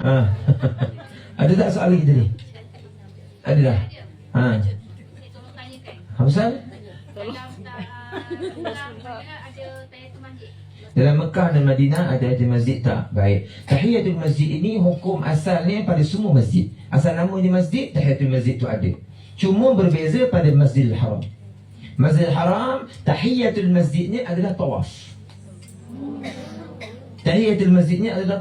Ha. Ada tak soalan kita ni? Ada dah? Ha. Hamzah? Dalam ada Mekah dan Madinah ada di masjid tak? Baik. Tahiyatul masjid ini hukum asalnya pada semua masjid. Asal nama di masjid, tahiyatul masjid tu ada. Cuma berbeza pada Masjidil Haram. Masjidil Haram, tahiyatul masjidnya adalah tawaf. Tahiyatul masjidnya adalah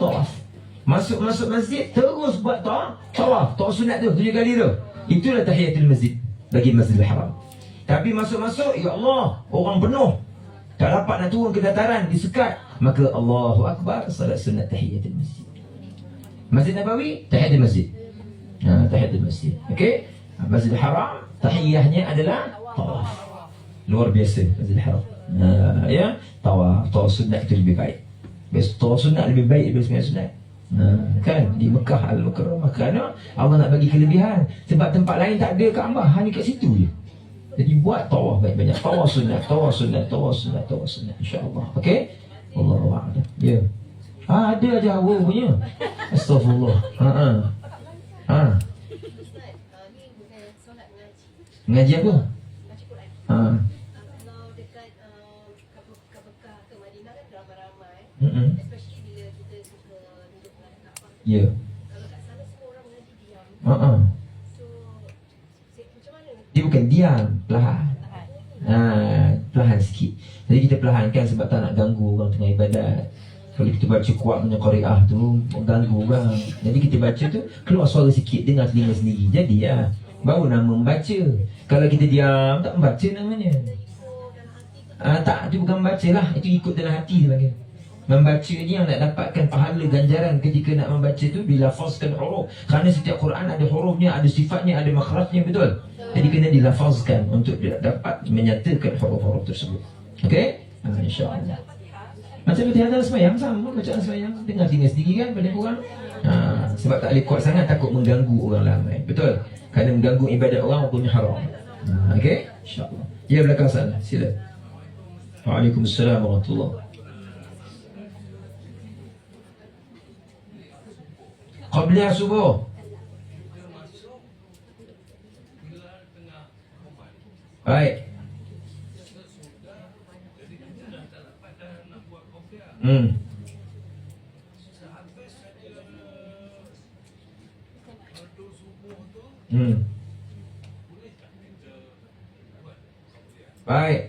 tawaf. Masuk-masuk masjid, terus buat tawaf. Tawaf. Tawaf sunat tu, tujuh kali tu. Itulah tahiyatul masjid bagi Masjidil Haram. Tapi masuk-masuk, ya Allah, orang penuh. Tak dapat nak turun ke dataran, disekat. Maka Allahu Akbar, salat sunat tahiyatul masjid. Masjid Nabawi, tahiyatul masjid. Ha, tahiyatul masjid. Okey? Masjid Haram, tahiyahnya adalah tawaf. Luar biasa Masjid Haram. Ha, ya, tawaf, tawaf sunat itu lebih baik. Tawaf sunat lebih baik daripada sunat. Ha, kan di Mekah Al-Mukarramah kerana Allah nak bagi kelebihan sebab tempat lain tak ada Kaabah hanya kat situ je. Jadi buat tawaf banyak-banyak. Tawaf sunat, tawaf sunat, tawaf sunat, tawaf sunat insya-Allah. Okey? Wallahu a'lam. Ya. Ha, ada aja hawa punya. Astagfirullah. Ha ha. Ha. Uh. Mengaji apa? Baca Quran. Ha. Uh, kalau dekat uh, Kaabah ke Madinah kan ramai-ramai. Hmm. Especially bila kita suka duduk dengan Kaabah. Ya. Kalau kat sana semua orang mengaji diam. Ha ha. So, se- macam mana? Ni? Dia bukan diam, perlahan. Ha, perlahan sikit. Jadi kita perlahankan sebab tak nak ganggu orang tengah ibadat. Kalau kita baca kuat punya qariah tu Ganggu orang. Jadi kita baca tu Keluar suara sikit Dengar telinga sendiri. Jadi ya Baru nama membaca. Kalau kita diam Tak membaca namanya. Ah, Tak Itu bukan membaca lah. Itu ikut dalam hati dia panggil Membaca ni yang nak dapatkan pahala ganjaran ketika nak membaca tu dilafazkan huruf. Kerana setiap Quran ada hurufnya, ada sifatnya, ada makhrajnya betul. Jadi kena dilafazkan untuk dapat menyatakan huruf-huruf tersebut. Okey? Ha, InsyaAllah. Macam Fatihah dalam semayang sama bacaan semayang dengar tinggal sendiri kan pada orang. Ha, sebab tak boleh kuat sangat takut mengganggu orang ramai. Betul? Kerana mengganggu ibadat orang hukumnya haram. Ha, Okey? InsyaAllah. Ya belakang sana. Sila. Waalaikumsalam warahmatullahi Qabliya subuh. Baik. Hmm. Hmm. Baik.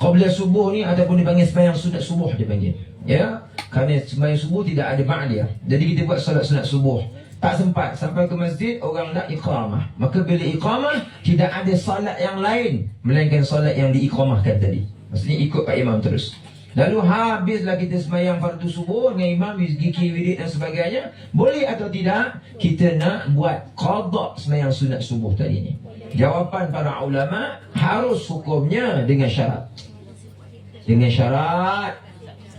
Qabla subuh ni ataupun dipanggil sembahyang sunat subuh dia panggil. Ya. Kerana sembahyang subuh tidak ada ba'diyah. Jadi kita buat solat sunat subuh. Tak sempat sampai ke masjid orang nak iqamah. Maka bila iqamah tidak ada solat yang lain melainkan solat yang diiqamahkan tadi. Maksudnya ikut Pak Imam terus. Lalu habislah kita sembahyang fardu subuh dengan imam zikir wirid dan sebagainya. Boleh atau tidak kita nak buat qada sembahyang sunat subuh tadi ni. Jawapan para ulama harus hukumnya dengan syarat. Dengan syarat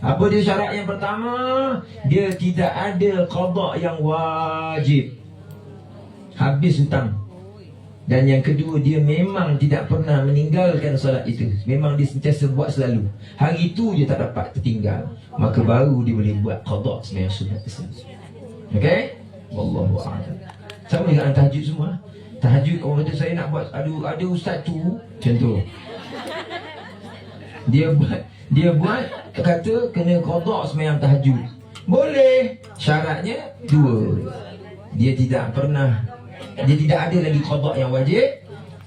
apa dia syarat yang pertama? Dia tidak ada qada yang wajib. Habis hutang. Dan yang kedua dia memang tidak pernah meninggalkan solat itu. Memang dia sentiasa buat selalu. Hari itu dia tak dapat tertinggal. Maka baru dia boleh buat qada sembahyang sunat tersebut. Okey? Wallahu a'lam. Sama dengan tahajud semua. Tahajud orang kata saya nak buat ada ada ustaz tu tu. Dia buat dia buat kata kena qada sembahyang tahajud. Boleh. Syaratnya dua. Dia tidak pernah dia tidak ada lagi qada yang wajib.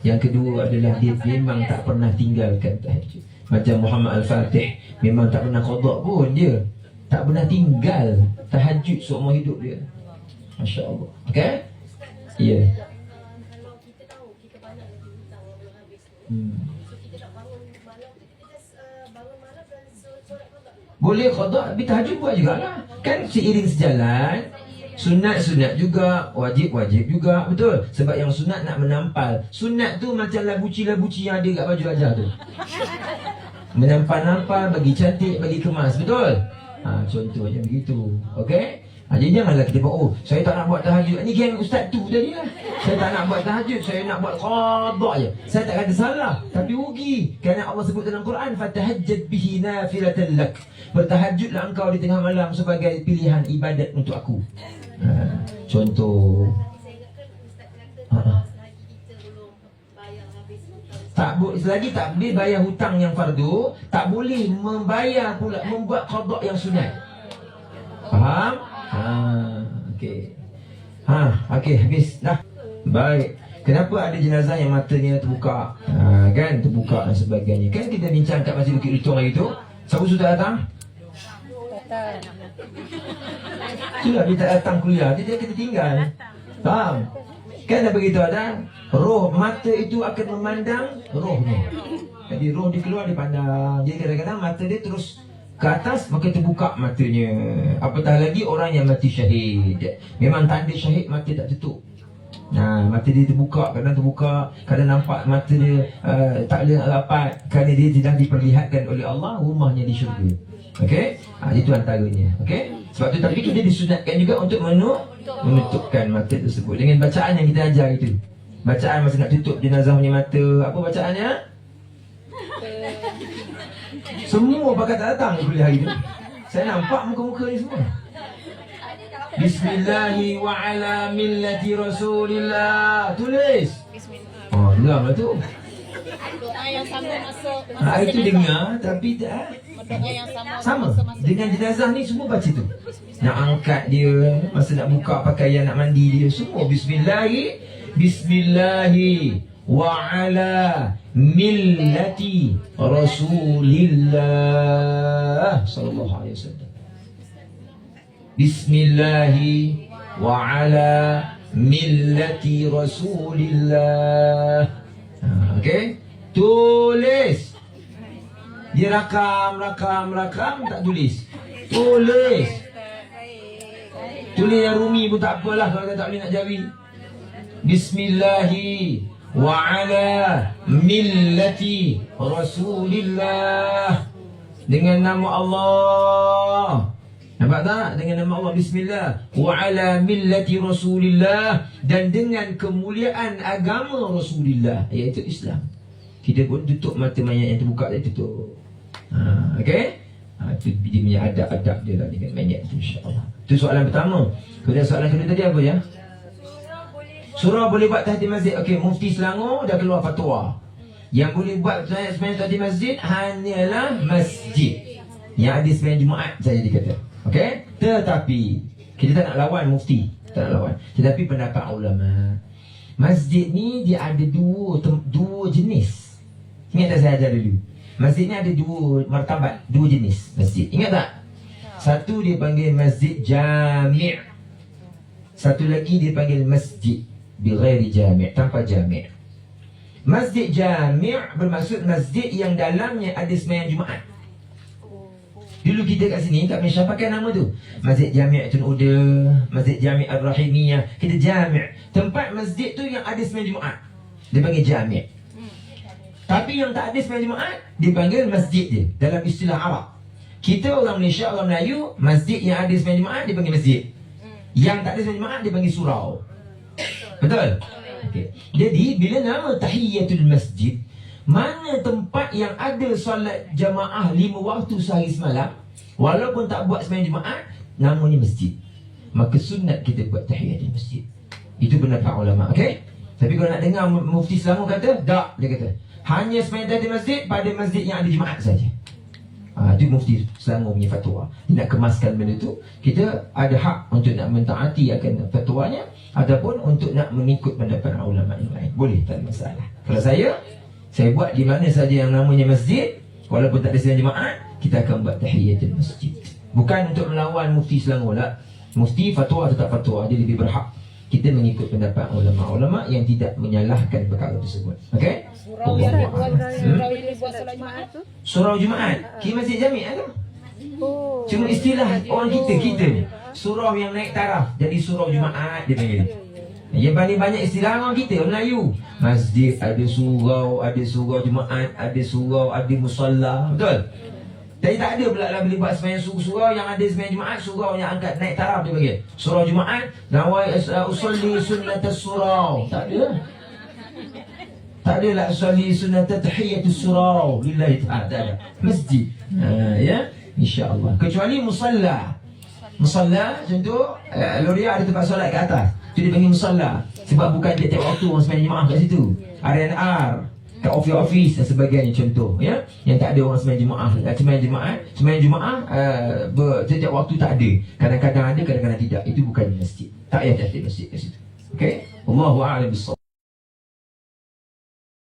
Yang kedua adalah dia memang tak pernah tinggalkan tahajud. Macam Muhammad Al-Fatih memang tak pernah qada pun dia. Tak pernah tinggal tahajud seumur hidup dia. Masya-Allah. Okey? Ya. Yeah. Kalau Boleh qada tapi tahajud buat jugalah. Kan seiring sejalan Sunat-sunat juga, wajib-wajib juga, betul? Sebab yang sunat nak menampal. Sunat tu macam labuci-labuci yang ada kat baju ajar tu. Menampal-nampal, bagi cantik, bagi kemas, betul? Ha, contohnya begitu. Okey? Ha, jadi janganlah kita buat, oh saya tak nak buat tahajud. Ini geng ustaz tu tadi lah. Saya tak nak buat tahajud, saya nak buat qadha je. Saya tak kata salah, tapi rugi. Kerana Allah sebut dalam Quran, fatahajjad bihi nafilatan lak. Bertahajudlah engkau di tengah malam sebagai pilihan ibadat untuk aku. Ha, contoh Ha, ha. tak bu selagi tak boleh bayar hutang yang fardu, tak boleh membayar pula membuat qada yang sunat. Faham? Ha, okey. Ha, okey habis dah. Baik. Kenapa ada jenazah yang matanya terbuka? Ha, kan terbuka dan sebagainya. Kan kita bincang kat Masjid Bukit Lutong hari tu. Siapa sudah datang? Itulah dia tak datang kuliah. Dia, dia kita tinggal. Faham? Kan dah begitu ada roh mata itu akan memandang rohnya. Jadi roh dia keluar dia pandang. Jadi kadang-kadang mata dia terus ke atas maka terbuka matanya. Apatah lagi orang yang mati syahid. Memang tanda syahid mata tak tutup. Nah, mata dia terbuka, kadang terbuka, kadang nampak mata dia uh, tak boleh nak rapat kerana dia tidak diperlihatkan oleh Allah rumahnya di syurga. Okey? Ha, itu antaranya. Okey? Sebab tu tapi kita disunatkan juga untuk menu, menutupkan mata tersebut dengan bacaan yang kita ajar itu. Bacaan masa nak tutup jenazah punya mata. Apa bacaannya? Semua pakai tak datang kuliah hari tu. Saya nampak muka-muka ni semua. Bismillahi wa ala millati Rasulillah. Tulis. Oh, geram lah tu. Doa yang sama masuk Ha, itu dengar tapi tak Doa yang sama sama dengan jenazah ni semua baca tu. Nak angkat dia, masa nak buka pakaian nak mandi dia semua bismillahi bismillahi wa ala millati Rasulillah sallallahu alaihi wasallam. Bismillahi wa ala millati Rasulillah. Ha, okey? Tulis. Dia rakam, rakam, rakam tak tulis. Tulis. Tulis yang rumi pun tak apalah kalau dia tak boleh nak jawi. Bismillahi ala millati Rasulillah. Dengan nama Allah. Nampak tak? Dengan nama Allah Bismillah Wa ala millati Rasulillah Dan dengan kemuliaan agama Rasulillah Iaitu Islam Kita pun tutup mata mayat yang terbuka tadi tutup ha, Okay? Ha, itu dia punya adab-adab dia lah dengan mayat itu insyaAllah Itu soalan pertama Kemudian soalan kedua tadi apa ya? Surah boleh buat tahti masjid. Okey, Mufti Selangor dah keluar fatwa. Yang boleh buat semayang tahti masjid Hanyalah masjid. Yang ada semayang Jumaat saja dikata Okey? Tetapi Kita tak nak lawan mufti. Tak nak lawan. Tetapi pendapat ulama Masjid ni dia ada dua dua jenis. Ingat tak saya ajar dulu? Masjid ni ada dua martabat Dua jenis masjid. Ingat tak? Satu dia panggil masjid jami' Satu lagi dia panggil masjid Bighairi jami' Tanpa jami' Masjid jami' bermaksud masjid yang dalamnya ada semayang Jumaat Dulu kita kat sini kat Malaysia pakai nama tu. Masjid Jami' Tun Uda, Masjid Jami' Ar-Rahimiyah. Kita Jami'. Tempat masjid tu yang ada sembahyang Jumaat. Dia panggil Jami'. Tapi yang tak ada sembahyang Jumaat, dipanggil masjid dia dalam istilah Arab. Kita orang Malaysia, orang Melayu, masjid yang ada sembahyang Jumaat dipanggil masjid. Yang tak ada sembahyang Jumaat dipanggil surau. Betul? Okey. Jadi bila nama tahiyatul masjid mana tempat yang ada solat jamaah lima waktu sehari semalam Walaupun tak buat sembahyang Jumaat Namanya masjid Maka sunat kita buat tahiyatul masjid Itu pendapat ulama, okey? Tapi kalau nak dengar mufti Selangor kata Tak, dia kata Hanya sembahyang tahiyatul masjid pada masjid yang ada Jumaat saja. Itu mufti Selangor punya fatwa. Dia nak kemaskan benda tu Kita ada hak untuk nak mentaati akan fatwanya Ataupun untuk nak mengikut pendapat ulama yang lain. Boleh, tak ada masalah. Kalau saya saya buat di mana saja yang namanya masjid Walaupun tak ada sembahyang Jumaat Kita akan buat tahiyatul masjid. Bukan untuk melawan mufti Selangor lah. Mufti fatwa tetap fatwa Dia lebih berhak Kita mengikut pendapat ulama-ulama Yang tidak menyalahkan perkara tersebut. Okey? Surau yang buat surau yang dibuat solat Jumaat. Tu. Surau Jumaat. Ki masjid jami' tu Oh. Cuma istilah orang kita Kita ni. Surau yang naik taraf Jadi surau Jumaat Dia panggil. Yang paling banyak istilah orang kita Melayu. Masjid ada surau Ada surau Jumaat Ada surau Ada musalla Betul? Tapi tak ada pula lah bila buat sembahyang surau yang ada sembahyang Jumaat surau yang angkat naik taraf dia bagi. Surau Jumaat nawai uh, usolli sunnatas surau. Tak ada. Tak ada lah usolli sunnat tahiyatus surau lillahi ta'ala. Tak ada. Masjid. Ha, ya. InsyaAllah. Kecuali musalla. Musalla contoh uh, Loria ada tempat solat kat atas. Tu dia panggil musalla. Sebab bukan tiap-tiap waktu orang sembahyang Jumaat kat situ. RNR kat office-office dan sebagainya contoh ya. Yang tak ada orang sembahyang Jumaat. Uh, sembahyang Jumaat sembahyang Jumaat uh, ber, setiap waktu tak ada. Kadang-kadang ada kadang-kadang tidak. Itu bukan masjid. Tak payah tiap masjid kat situ. Okey? Wallahu a'lam bissawab